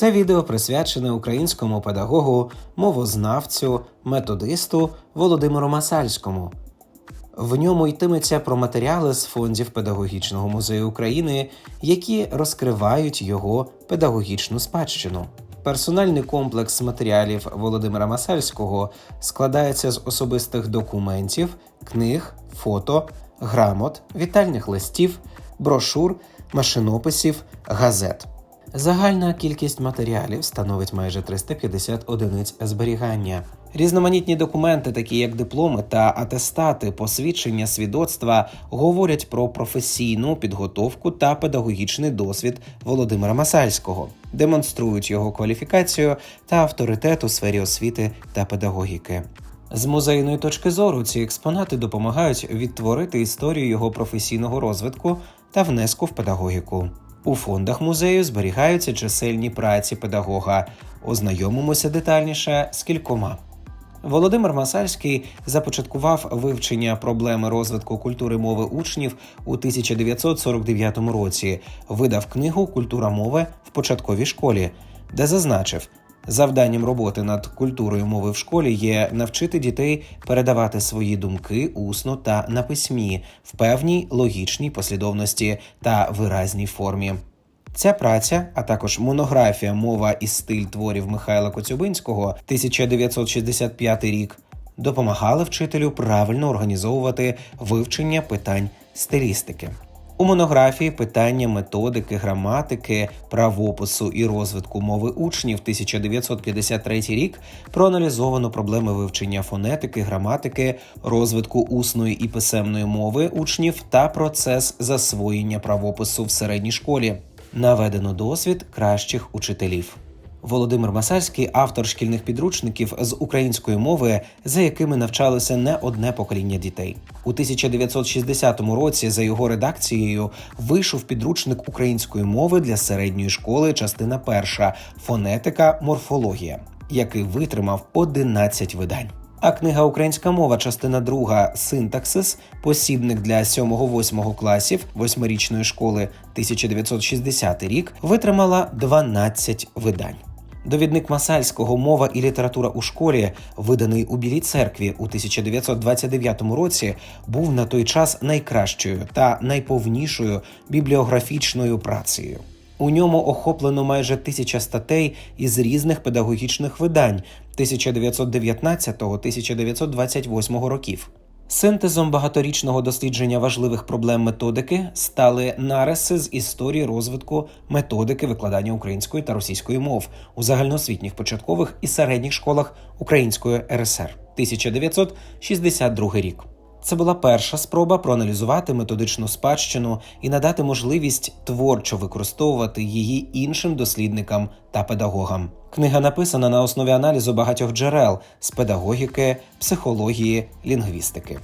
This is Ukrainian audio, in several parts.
Це відео присвячене українському педагогу, мовознавцю, методисту Володимиру Масальському. В ньому йтиметься про матеріали з фондів Педагогічного музею України, які розкривають його педагогічну спадщину. Персональний комплекс матеріалів Володимира Масальського складається з особистих документів, книг, фото, грамот, вітальних листів, брошур, машинописів, газет. Загальна кількість матеріалів становить майже 350 одиниць зберігання. Різноманітні документи, такі як дипломи та атестати, посвідчення свідоцтва, говорять про професійну підготовку та педагогічний досвід Володимира Масальського, демонструють його кваліфікацію та авторитет у сфері освіти та педагогіки. З музейної точки зору ці експонати допомагають відтворити історію його професійного розвитку та внеску в педагогіку. У фондах музею зберігаються чисельні праці педагога. Ознайомимося детальніше з кількома. Володимир Масальський започаткував вивчення проблеми розвитку культури мови учнів у 1949 році. Видав книгу Культура мови в початковій школі, де зазначив, завданням роботи над культурою мови в школі є навчити дітей передавати свої думки усно та на письмі в певній логічній послідовності та виразній формі. Ця праця, а також монографія Мова і стиль творів Михайла Коцюбинського 1965 рік, допомагали вчителю правильно організовувати вивчення питань стилістики. У монографії питання методики, граматики, правопису і розвитку мови учнів 1953 рік проаналізовано проблеми вивчення фонетики, граматики, розвитку усної і писемної мови учнів та процес засвоєння правопису в середній школі. Наведено досвід кращих учителів. Володимир Масальський автор шкільних підручників з української мови, за якими навчалося не одне покоління дітей. У 1960 році за його редакцією вийшов підручник української мови для середньої школи, частина перша фонетика, морфологія, який витримав 11 видань. А книга Українська мова, частина друга синтаксис, посібник для 7-8 класів восьмирічної школи 1960 рік, витримала 12 видань. Довідник Масальського мова і література у школі, виданий у Білій церкві у 1929 році, був на той час найкращою та найповнішою бібліографічною працею. У ньому охоплено майже тисяча статей із різних педагогічних видань 1919-1928 років. Синтезом багаторічного дослідження важливих проблем методики стали нариси з історії розвитку методики викладання української та російської мов у загальноосвітніх початкових і середніх школах Української РСР 1962 рік. Це була перша спроба проаналізувати методичну спадщину і надати можливість творчо використовувати її іншим дослідникам та педагогам. Книга написана на основі аналізу багатьох джерел з педагогіки, психології, лінгвістики.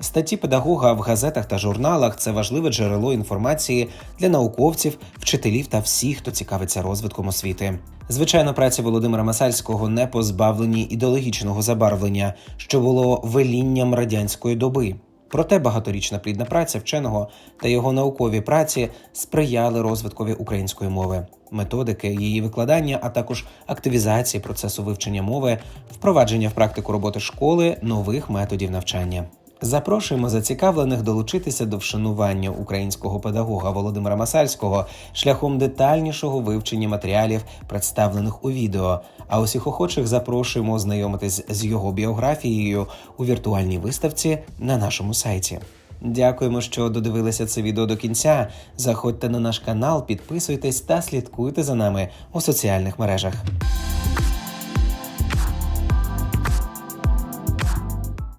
Статті педагога в газетах та журналах це важливе джерело інформації для науковців, вчителів та всіх, хто цікавиться розвитком освіти. Звичайно, праці Володимира Масальського не позбавлені ідеологічного забарвлення, що було велінням радянської доби. Проте багаторічна плідна праця вченого та його наукові праці сприяли розвиткові української мови, методики її викладання, а також активізації процесу вивчення мови, впровадження в практику роботи школи нових методів навчання. Запрошуємо зацікавлених долучитися до вшанування українського педагога Володимира Масальського шляхом детальнішого вивчення матеріалів, представлених у відео. А усіх охочих запрошуємо ознайомитись з його біографією у віртуальній виставці на нашому сайті. Дякуємо, що додивилися це відео до кінця. Заходьте на наш канал, підписуйтесь та слідкуйте за нами у соціальних мережах.